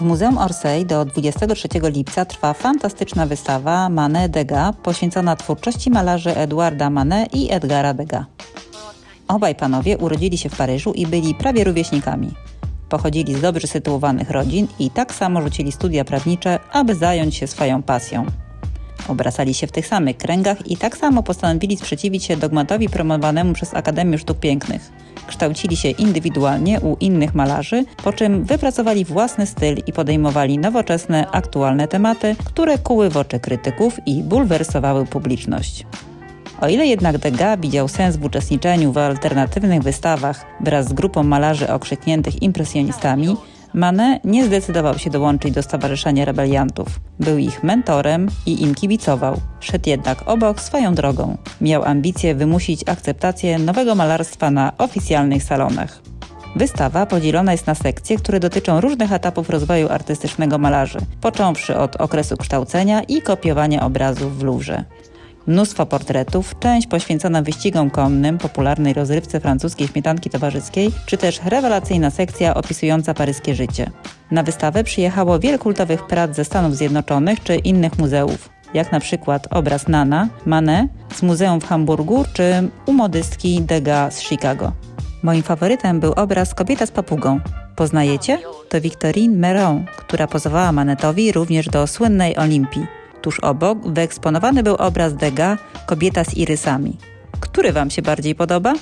W Muzeum Orsay do 23 lipca trwa fantastyczna wystawa Manet Degas poświęcona twórczości malarzy Eduarda Manet i Edgara Degas. Obaj panowie urodzili się w Paryżu i byli prawie rówieśnikami. Pochodzili z dobrze sytuowanych rodzin i tak samo rzucili studia prawnicze, aby zająć się swoją pasją. Obracali się w tych samych kręgach i tak samo postanowili sprzeciwić się dogmatowi promowanemu przez Akademię Sztuk Pięknych. Kształcili się indywidualnie u innych malarzy, po czym wypracowali własny styl i podejmowali nowoczesne, aktualne tematy, które kuły w oczy krytyków i bulwersowały publiczność. O ile jednak Degas widział sens w uczestniczeniu w alternatywnych wystawach wraz z grupą malarzy okrzykniętych impresjonistami, Manet nie zdecydował się dołączyć do Stowarzyszenia Rebeliantów. Był ich mentorem i im kibicował. Szedł jednak obok swoją drogą. Miał ambicje wymusić akceptację nowego malarstwa na oficjalnych salonach. Wystawa podzielona jest na sekcje, które dotyczą różnych etapów rozwoju artystycznego malarzy, począwszy od okresu kształcenia i kopiowania obrazów w Louvre. Mnóstwo portretów, część poświęcona wyścigom konnym, popularnej rozrywce francuskiej śmietanki towarzyskiej, czy też rewelacyjna sekcja opisująca paryskie życie. Na wystawę przyjechało wiele kultowych prac ze Stanów Zjednoczonych czy innych muzeów, jak na przykład obraz Nana, Manet z muzeum w Hamburgu, czy u modystki Degas z Chicago. Moim faworytem był obraz Kobieta z papugą. Poznajecie? To Victorine Meron, która pozowała Manetowi również do słynnej Olimpii. Tuż obok wyeksponowany był obraz Degas Kobieta z irysami. Który Wam się bardziej podoba?